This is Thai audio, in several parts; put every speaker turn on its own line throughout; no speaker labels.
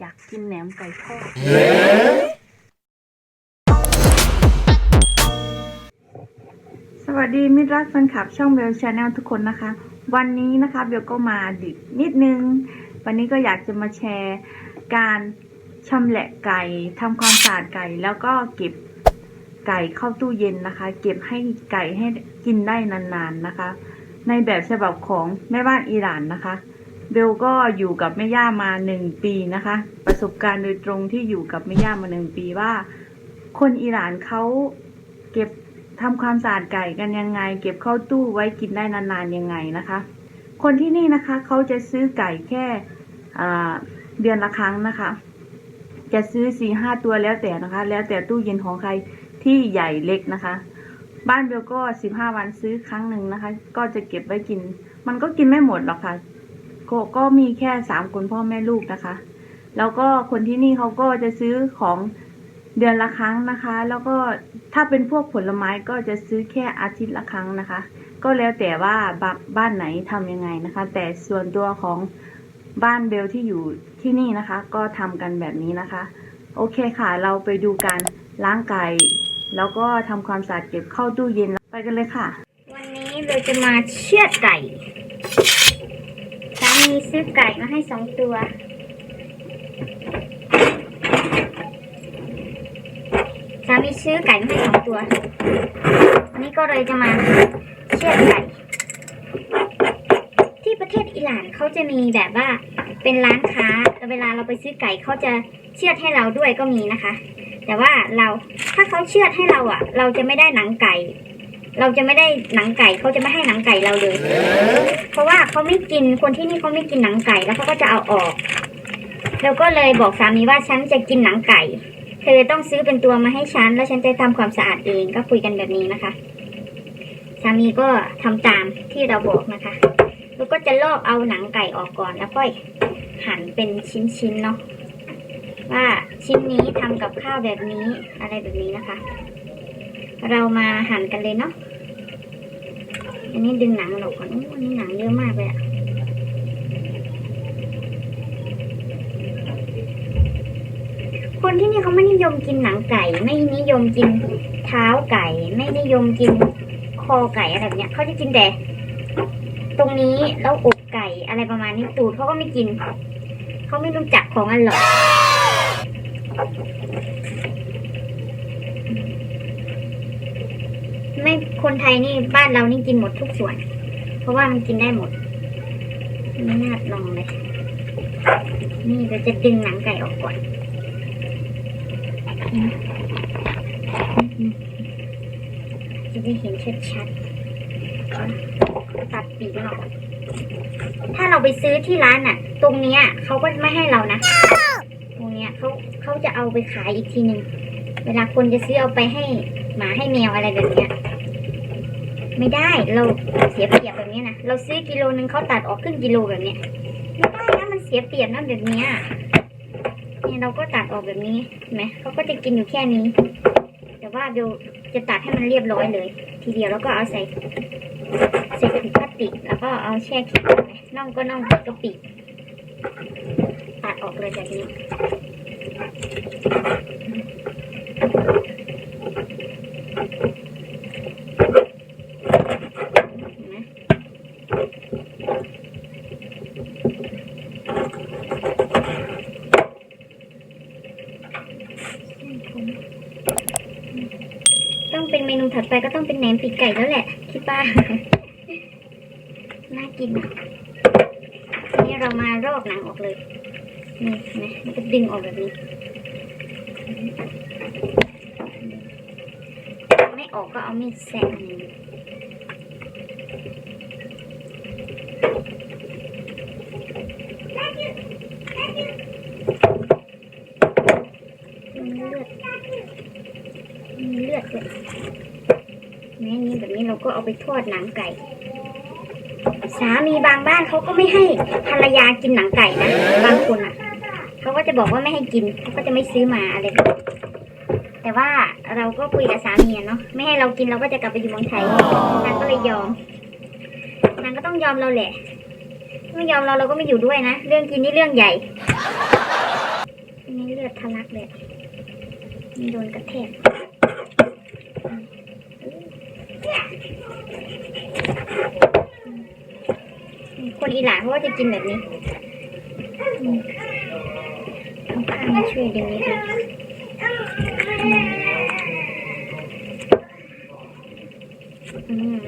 อยากกินแหนมไก่ทอดสวัสดีมิตรรักแฟนคลับช่องเบลชาแนลทุกคนนะคะ วันนี้นะคะเบลก็มาดึกนิดนึง วันนี้ก็อยากจะมาแชร์การชำแหละไก่ทำความสะอาดไก่แล้วก็เก็บไก่เข้าตู้เย็นนะคะ เก็บให้ไก่ให้กินได้นานๆนะคะ ในแบบฉบับของแม่บ้านอิหร่านนะคะ เบลก็อยู่กับแม่ย่ามาหนึ่งปีนะคะ ประสบการณ์โดยตรงที่อยู่กับแม่ย่ามาหนึ่งปีว่า คนอิหร่านเขาเก็บทำความสะอาดไก่กันยังไง เก็บเข้าตู้ไว้กินได้นานๆยังไงนะคะ คนที่นี่นะคะเขาจะซื้อไก่แค่เดือนละครั้งนะคะ จะซื้อสี่ห้าตัวแล้วแต่นะคะ แล้วแต่ตู้เย็นของใครที่ใหญ่เล็กนะคะ บ้านเบลก็สิบห้าวันซื้อครั้งหนึ่งนะคะ ก็จะเก็บไว้กิน มันก็กินไม่หมดหรอกค่ะ ก็ก็มีแค่สามคนพ่อแม่ลูกนะคะ แล้วก็คนที่นี่เขาก็จะซื้อของเดือนละครั้งนะคะ แล้วก็ถ้าเป็นพวกผลไม้ก็จะซื้อแค่อาทิตย์ละครั้งนะคะ ก็แล้วแต่ว่าบ้าบ้านไหนทำยังไงนะคะ แต่ส่วนตัวของบ้านเบลที่อยู่ที่นี่นะคะ ก็ทำกันแบบนี้นะคะ โอเคค่ะ เราไปดูการล้างไก่แล้วก็ทำความสะอาดเก็บเข้าตู้เย็นไปกันเลยค่ะ
วันนี้เราจะมาเชือดไก่ มีซื้อไก่มาให้สองตัว สามีซื้อไก่มาให้สองตัว วันนี้ก็เลยจะมาเชือดไก่ ที่ประเทศอิหร่านเขาจะมีแบบว่าเป็นร้านค้าแล้วเวลาเราไปซื้อไก่เขาจะเชือดให้เราด้วยก็มีนะคะ แต่ว่าเราถ้าเขาเชือดให้เราอะ เราจะไม่ได้หนังไก่ เราจะไม่ได้หนังไก่เขาจะไม่ให้หนังไก่เราเลย เพราะว่าเขาไม่กินคนที่นี่เขาไม่กินหนังไก่แล้วเขาก็จะเอาออกเราก็เลยบอกสามีว่าฉันจะกินหนังไก่ เธอต้องซื้อเป็นตัวมาให้ฉัน แล้วฉันจะทำความสะอาดเองก็คุยกันแบบนี้นะคะ สามีก็ทำตามที่เราบอกนะคะแล้วก็จะลอกเอาหนังไก่ออกก่อนแล้วค่อยหั่นเป็นชิ้นๆเนาะว่าชิ้นนี้ทำกับข้าวแบบนี้อะไรแบบนี้นะคะ เรามาหั่นกันเลยเนาะ อันนี้ดึงหนังออกก่อนอู้อันนี้หนังเยอะมากเลยอะคนที่นี่เขาไม่นิยมกินหนังไก่ ไม่นิยมกินเท้าไก่ ไม่นิยมกินคอไก่อะไรแบบเนี้ยเขาจะกินแต่ตรงนี้แล้วอกไก่อะไรประมาณนี้ตูดเขาก็ไม่กิน เขาไม่รู้จักของอร่อย ไม่คนไทยนี่บ้านเรานี่กินหมดทุกส่วน เพราะว่ามันกินได้หมดไม่น่าลองเลย นี่เราจะดึงหนังไก่ออกก่อนจะได้เห็นชัดๆตัดปีกออกถ้าเราไปซื้อที่ร้านน่ะ ตรงเนี้ยเขาก็ไม่ให้เรานะ ตรงเนี้ยเขาเขาจะเอาไปขายอีกทีหนึ่ง เวลาคนจะซื้อเอาไปให้หมาให้แมวอะไรแบบเนี้ยไม่ได้เราเสียเปรียบแบบนี้นะเราซื้อกิโลนึงเขาตัดออกครึ่งกิโลแบบเนี้ยไม่ได้นะมันเสียเปรียบนะแบบเนี้ยเนี่ยเราก็ตัดออกแบบนี้เห็นไหมเขาก็จะกินอยู่แค่นี้ แต่ว่าเดี๋ยวจะตัดให้มันเรียบร้อยเลย ทีเดียวแล้วก็เอาใส่ใส่ถุงพลาสติกแล้วก็เอาแช่แข็งไว้น่องก็น่องปีกก็ปีกตัดออกเลยแบบนี้ เห็นไหมต้อง เป็นเมนูถัดไปก็ต้องเป็นแหนมปีกไก่แล้วแหละ คิดว่าน่ากินอะทีนี้เรามารอกหนังออกเลย นี่นไหมมันก็ดึงออกแบบนี้ ไม่ออกก็เอามีดแซะอันนี้ มีเลือด มีเลือดด้วยแม่นี้แบบนี้เราก็เอาไปทอดหนังไก่ สามีบางบ้านเขาก็ไม่ให้ภรรยากินหนังไก่นะบางคนอะเขาก็จะบอกว่าไม่ให้กินเขาก็จะไม่ซื้อมาอะไรแบบแต่ว่าเราก็คุยกับสามีเนาะไม่ให้เรากินเราก็จะกลับไปอยู่เมืองไทยนางก็เลยยอมนางก็ต้องยอมเราแหละไม่ยอมเราเราก็ไม่อยู่ด้วยนะเรื่องกินนี่เรื่องใหญ่นนี้เลือดทะลักเลยมันโดนกระแทก คนอีหลานเขาก็จะกินแบบนี้เอาข้างมาช่วยดึงนิดนึง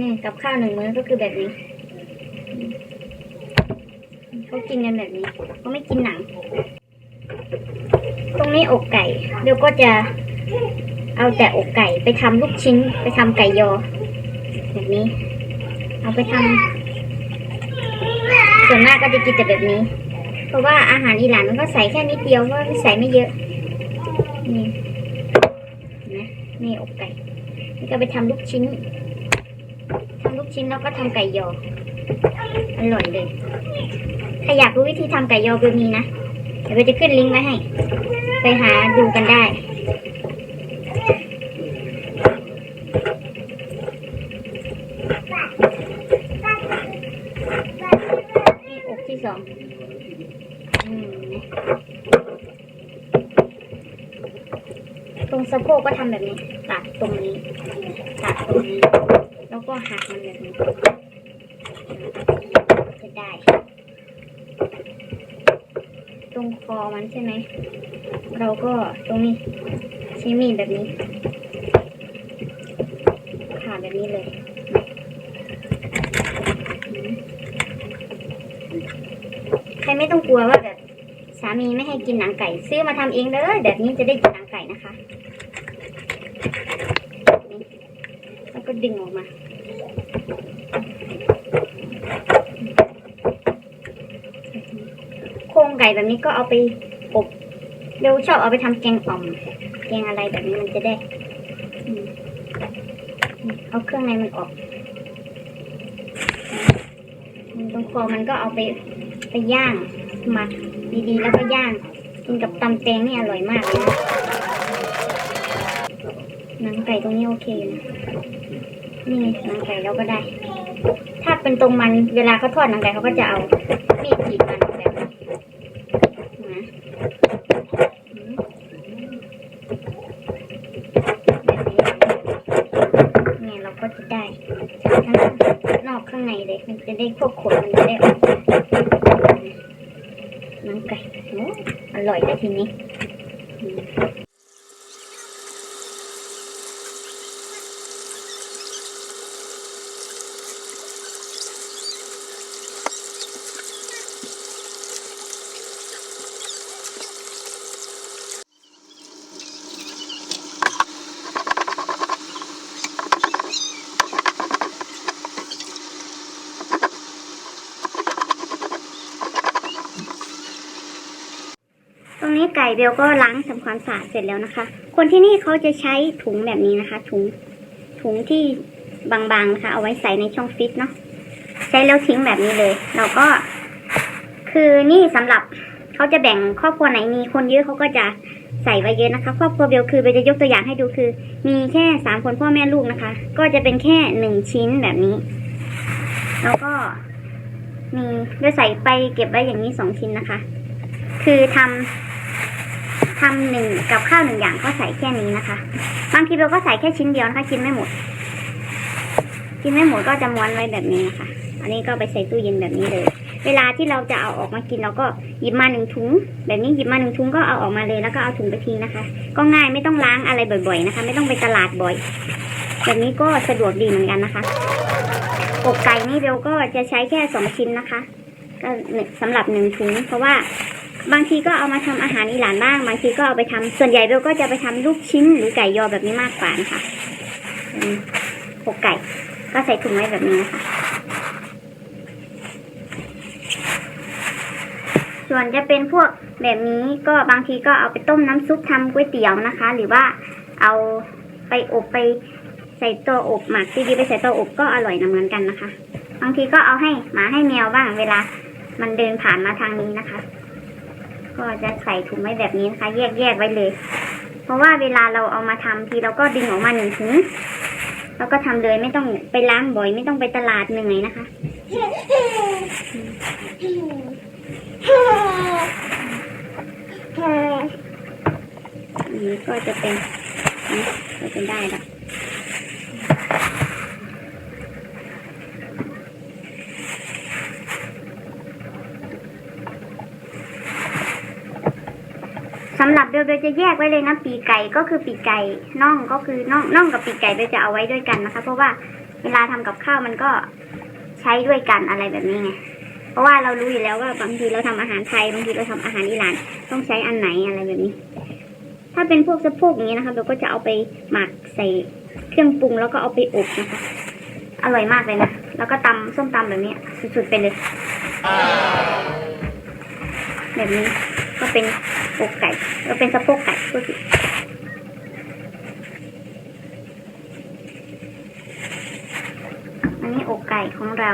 นี่กับข้าวหนึ่งมื้อก็คือแบบนี้ เขากินกันแบบนี้เขาไม่กินหนัง ตรงนี้อกไก่เดี๋ยวก็จะเอาแต่อกไก่ไปทำลูกชิ้น ไปทำไก่ยอ นี้ เอาไปทำส่วนมากก็จะกินแต่แบบนี้ เพราะว่าอาหารอิหร่านมันก็ใส่แค่นิดเดียวเพราะว่าใส่ไม่เยอะ นี่นะนี่อกไก่นี่ก็ไปทำลูกชิ้นทำลูกชิ้นแล้วก็ทำไก่ยออร่อยเลยถ้าอยากรู้วิธีทำไก่ยอเบลมีนะเดี๋ยวจะขึ้นลิงก์ไว้ให้ ไปหาดูกันได้ นี่อกที่สองอืม ตรงสะโพกก็ทำแบบนี้ ตัดตรงนี้ ตัดตรงนี้ แล้วก็หักมันแบบนี้จะได้ ตรงคอมันใช่ไหม เราก็ตรงนี้ใช้มีดแบบนี้ผ่าแบบนี้เลยใครไม่ต้องกลัวว่าแบบ สามีไม่ให้กินหนังไก่ ซื้อมาทำเองเลยแบบนี้จะได้กินหนังไก่นะคะแล้วก็ดึงออกมาโครงไก่แบบนี้ก็เอาไปอบเบลชอบเอาไปทำแกงอ่อมแกงอะไรแบบนี้มันจะได้เอาเครื่องในมันออกตรงคอมันก็เอาไปไปย่างหมัก ดีๆ แล้วก็ย่าง กินกับตำแตงนี่อร่อยมากเลยนะหนังไก่ตรงนี้โอเคอยู่นะนี่หนังไก่เราก็ได้ ถ้าเป็นตรงมันเวลาเขาทอดหนังไก่เขาก็จะเอามีดกรีดมันแบบนี้นะอืมแบบนี้เนี่ยเราก็จะได้ทั้งนอกข้างในเลย มันจะได้พวกขนมันจะได้ออกหนังไก่โอ้ อร่อย นี้อืมตรงนี้ไก่เบลก็ล้างทำความสะอาดเสร็จแล้วนะคะ คนที่นี่เขาจะใช้ถุงแบบนี้นะคะ ถุงถุงที่บางๆนะคะ เอาไว้ใส่ในช่องฟิตเนาะใช้แล้วทิ้งแบบนี้เลย เราก็ คือนี่สำหรับเขาจะแบ่งครอบครัวไหนมีคนเยอะเขาก็จะใส่ไว้เยอะนะคะครอบครัวเบลคือเบลจะยกตัวอย่างให้ดูคือ มีแค่สามคนพ่อแม่ลูกนะคะ ก็จะเป็นแค่หนึ่งชิ้นแบบนี้ แล้วก็มีเบลใส่ไปเก็บไว้อย่างนี้สองชิ้นนะคะ คือทำ ทำหนึ่งกับข้าวหนึ่งอย่างก็ใส่แค่นี้นะคะ บางทีเราก็ใส่แค่ชิ้นเดียวนะคะกินไม่หมดกินไม่หมดก็จะม้วนไว้แบบนี้นะคะ อันนี้ก็ไปใส่ตู้เย็นแบบนี้เลย เวลาที่เราจะเอาออกมากินเราก็หยิบมาหนึ่งถุง แบบนี้หยิบมาหนึ่งถุงก็เอาออกมาเลยแล้วก็เอาถุงไปทิ้งนะคะ ก็ง่ายไม่ต้องล้างอะไรบ่อย ๆนะคะ ไม่ต้องไปตลาดบ่อย แบบนี้ก็สะดวกดีเหมือนกันนะคะอกไก่นี่เบลก็จะใช้แค่สองชิ้นนะคะ ก็สำหรับหนึ่งถุงเพราะว่า บางทีก็เอามาทำอาหารอิหร่านบ้าง บางทีก็เอาไปทำส่วนใหญ่เบลก็จะไปทำลูกชิ้นหรือไก่ยอแบบนี้มากกว่านะคะอืมอกไก่ก็ใส่ถุงไว้แบบนี้นะคะส่วนจะเป็นพวกแบบนี้ก็บางทีก็เอาไปต้มน้ำซุปทำก๋วยเตี๋ยวนะคะ หรือว่าเอาไปอบไปใส่ตัวอบหมักดีๆไปใส่ตัวอบก็อร่อยนเหมือนกันนะคะ บางทีก็เอาให้หมาให้แมวบ้างเวลามันเดินผ่านมาทางนี้นะคะ ก็จะใส่ถุงไว้แบบนี้นะคะ แยกแยกๆไว้เลย เพราะว่าเวลาเราเอามาทำทีเราก็ดึงออกมาหนึ่งถุงแล้วก็ทำเลยไม่ต้องไปล้างบ่อย ไม่ต้องไปตลาดเหนื่อยนะคะนี้ก็จะเป็นก็เป็นได้ละ สำหรับเบลเบลจะแยกไว้เลยนะปีกไก่ก็คือปีกไก่น่องก็คือน่องน่องกับปีกไก่เบลจะเอาไว้ด้วยกันนะคะ เพราะว่าเวลาทำกับข้าวมันก็ใช้ด้วยกันอะไรแบบนี้ไงเพราะว่าเรารู้อยู่แล้วว่าบางทีเราทำอาหารไทยบางทีเราทำอาหารอิหร่านต้องใช้อันไหนอะไรแบบนี้ ถ้าเป็นพวกสะโพกอย่างนี้นะคะเราก็จะเอาไปหมักใส่เครื่องปรุงแล้วก็เอาไปอบนะคะ อร่อยมากเลยนะแล้วก็ตำส้มตำแบบนี้สุดๆไปเลยแบบนี้ก็เป็น กไก่ก็เป็นสะโพกไก่ก็คืออันนี้อกไก่ของเรา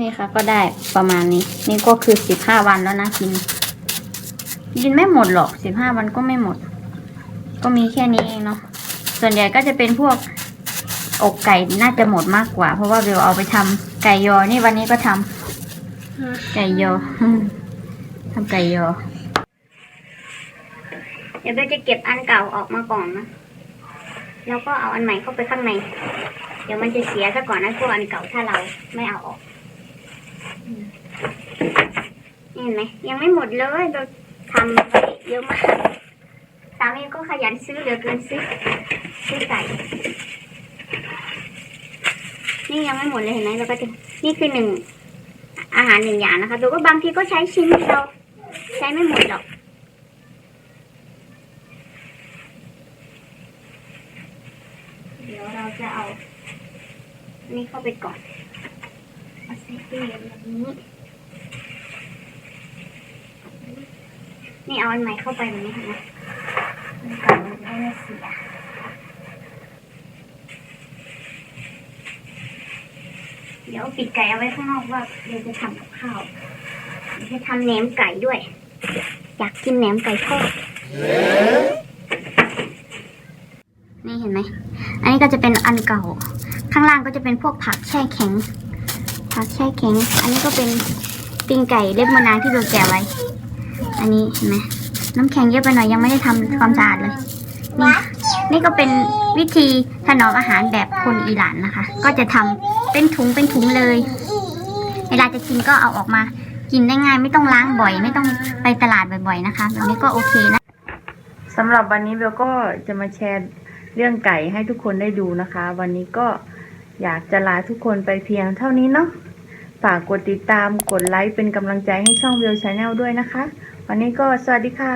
นี่ค่ะก็ได้ประมาณนี้ นี่ก็คือสิบห้าวันแล้วนะกิน กินไม่หมดหรอกสิบห้าวันก็ไม่หมด ก็มีแค่นี้เองเนาะส่วนใหญ่ก็จะเป็นพวกอกไก่น่าจะหมดมากกว่า เพราะว่าเบลเอาไปทำไก่ยอ นี่วันนี้ก็ทำ ไก่ยอ ทำไก่ยอ เดี๋ยวเบลจะเก็บอันเก่าออกมาก่อนนะ แล้วก็เอาอันใหม่เข้าไปข้างใน เดี๋ยวมันจะเสียซะก่อนนะพวกอันเก่าถ้าเราไม่เอาออกนี่เห็นไหมยังไม่หมดเลยเราทำไปเยอะมากสามีก็ขยันซื้อเหลือเกินซื้อซื้อไก่นี่ยังไม่หมดเลยเห็นไหมเราก็จะนี่คือหนึ่ง อาหารหนึ่งอย่างนะคะแต่ว่าบางทีก็ใช้ชิ้นเดียวใช้ไม่หมดหรอกเดี๋ยวเราจะเอานนี้เข้าไปก่อนเอาใส่ตู้เย็นแบบนี้นี่เอาอันใหม่เข้าไปแบบนี้นะก่อนมันไม่เสีย ดี๋ยวปิดไก่เอาไว้ข้างนอกว่าเดี๋ยวจะทำกับข้าวจะทำแหนมไก่ด้วย อยากกินแหนมไก่ทอดนี่เห็นไหม อันนี้ก็จะเป็นอันเก่า ข้างล่างก็จะเป็นพวกผักแช่แข็ง ผักแช่แข็ง อันนี้ก็เป็นปิ้งไก่เล็บมือนางที่เราแกะไว้ อันนี้เห็นไหม น้ำแข็งเยอะไปหน่อยยังไม่ได้ทำความสะอาดเลย นี่ นี่ก็เป็นวิธีถนอมอาหารแบบคนอิหร่านนะคะ ก็จะทำเป็นถุงเป็นถุงเลย เวลาจะกินก็เอาออกมากินได้ง่าย ไม่ต้องล้างบ่อย ไม่ต้องไปตลาดบ่อยๆนะคะแบบนี้ก็โอเคนะ
สำหรับวันนี้เบลก็จะมาแชร์เรื่องไก่ให้ทุกคนได้ดูนะคะ วันนี้ก็อยากจะลาทุกคนไปเพียงเท่านี้เนาะฝากกดติดตามกดไลค์เป็นกำลังใจให้ช่องเบลชาแนลด้วยนะคะ วันนี้ก็สวัสดีค่ะ